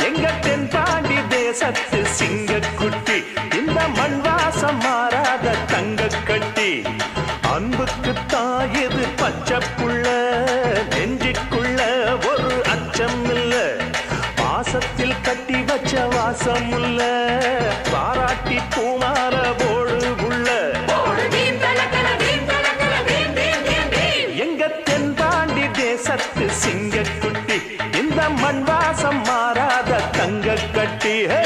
எங்க தென்பாண்டி தேசத்து சிங்கக்குட்டி இந்த மண் வாசம் மாறாத தங்க கட்டி. அன்புக்கு தாயது பச்சை புள்ள நெஞ்சுக்குள்ள ஒரு அச்சம் இல்ல. பாசத்தில் கட்டி வச்ச வாசம் உள்ள பாராட்டி போ மண் வாசம் மாறாத தங்க கட்டி ஹே!